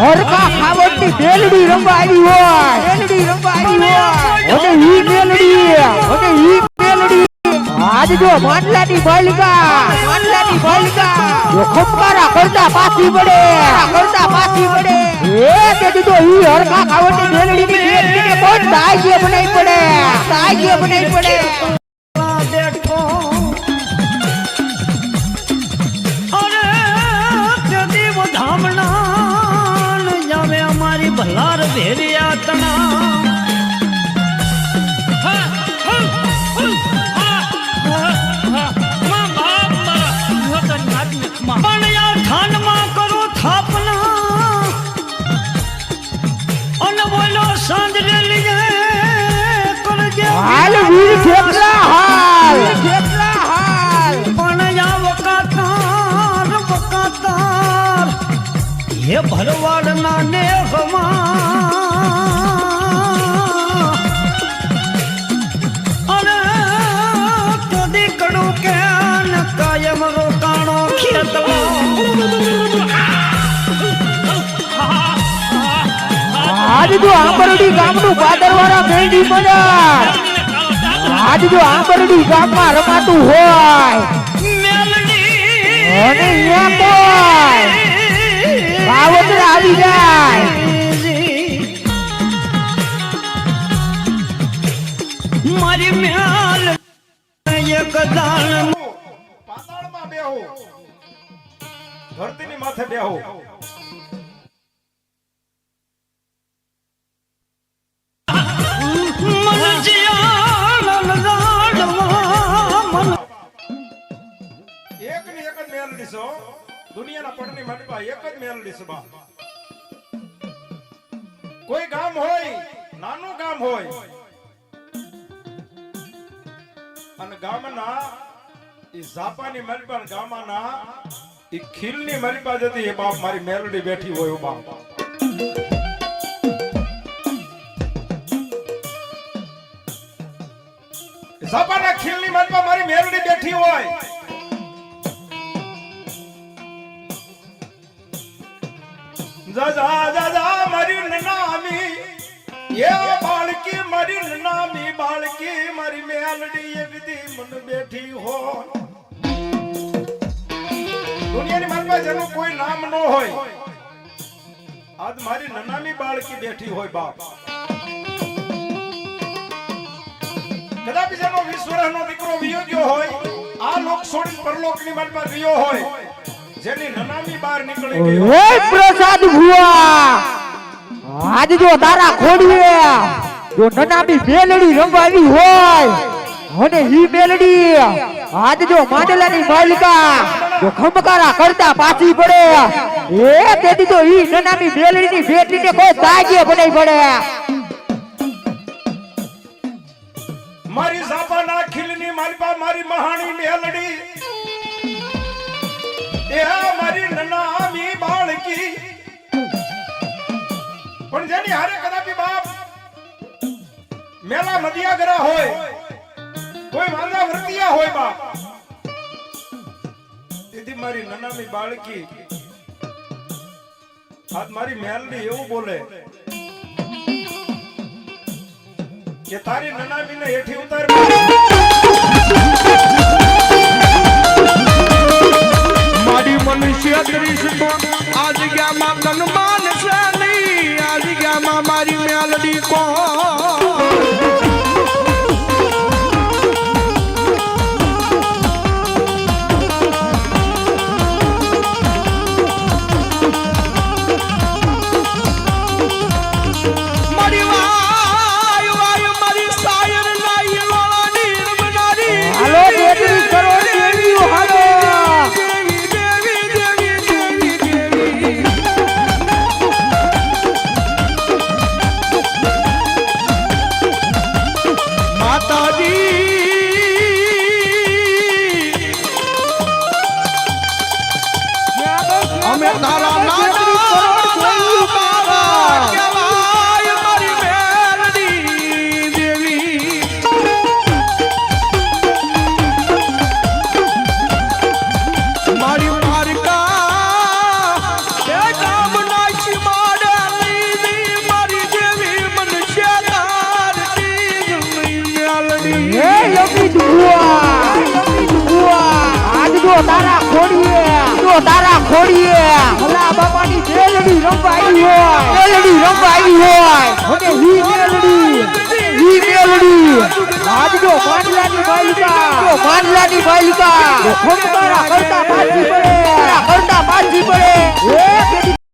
હરકા ખાવટની બેલડી રમવા આવી હોય બેલડી રમવા આવી હોય ઓકે ઈ બેલડી ઓકે ઈ બેલડી આજ જો માટલાની બાલિકા માટલાની બાલિકા જો ખપકારા કરતા પાછી પડે કરતા પાછી પડે એ તેથી દીધો ઈ હરકા ખાવટની મેલડીની મેલડીને કોણ દાગ્ય બનાવી પડે દાગ્ય બનાવી પડે ભલાર ભેરિયા તણા હાલ વીર ખેપલા હાલ ખેપલા હાલ પણ યા વકાતાર વકાતાર હે ભરવાડના ને રોકાણો ખેતલો આજ જો આંબરડી ગામનું પાદરવાળા મેંડી બજાર. આજ જો આંબરડી ગામમાં રમાતું હોય. અને અહીંયા કોઈ ભાવતર આવી જાય. મારી મ્યાલ એક દાણ બેહો. ધરતીની માથે બેહો. દુનિયાના પડની મંડપા એક જ મેલડી છે કોઈ ગામ હોય, નાનું ગામ હોય, અને ગામના ઈ ઝાપાની મલપા ગામાના એ ખીલની મલપા જતી એ બાપ મારી મેલડી બેઠી હોય બાપ ઝાપાના ખીલની મલપા મારી મેલડી બેઠી હોય. જા જા જા મરીન નામી. એ બાળકી મરીન નામી. મેલડી એક મન બેઠી હો દુનિયાની મનમાં જેનું કોઈ નામ ન હોય, આજ મારી નનામી બાળકી બેઠી હોય બાપ. કદાચ જેનો વીસ વર્ષનો દીકરો વિયો હોય, આ લોક છોડી પરલોકની માનમાં ગયો હોય, જેની નનામી બહાર નીકળી ગઈ હોય. પ્રસાદ ભુવા! આજ જો તારા ખોડીએ, જો નનામી મેલડી રંગાવી હોય અને હી મેલડી આજ જો માંડલાની માલિકા જો ખમકારા કરતા પાછી પડે. એ તેથી તો ઈ નનામી મેલડીની બેટીને કોઈ દાગ્ય બનાવી પડે. મારી સાપાના ખીલની માલિકા, મારી મહાણી મેલડી. એ મારી નનામી બાળકી. પણ જેની હારે કદાપી બાપ મેલા મદિયાગરા હોય બાપ દીદી મારી નનામી બાળકી આજ મારી મેલડી એવું બોલે કે તારી નનામીને હેઠી ઉતાર મારી. મનુષ્ય દૃષ્ટ આ જગ્યામાં તન માનશે નહીં. આ જગ્યામાં મારી મેલડી કોણ તારા ખોડીએ જો તારા ખોડીએ ભલા બાપાની મેલડી રમવા આવી હોય. મેલડી રમવા આવી હોય. અને હી મેલડી. હી મેલડી. આજ જો માંડલાની બાલિકા માંડલાની બાલિકા. ખોટારા કરતા કરતા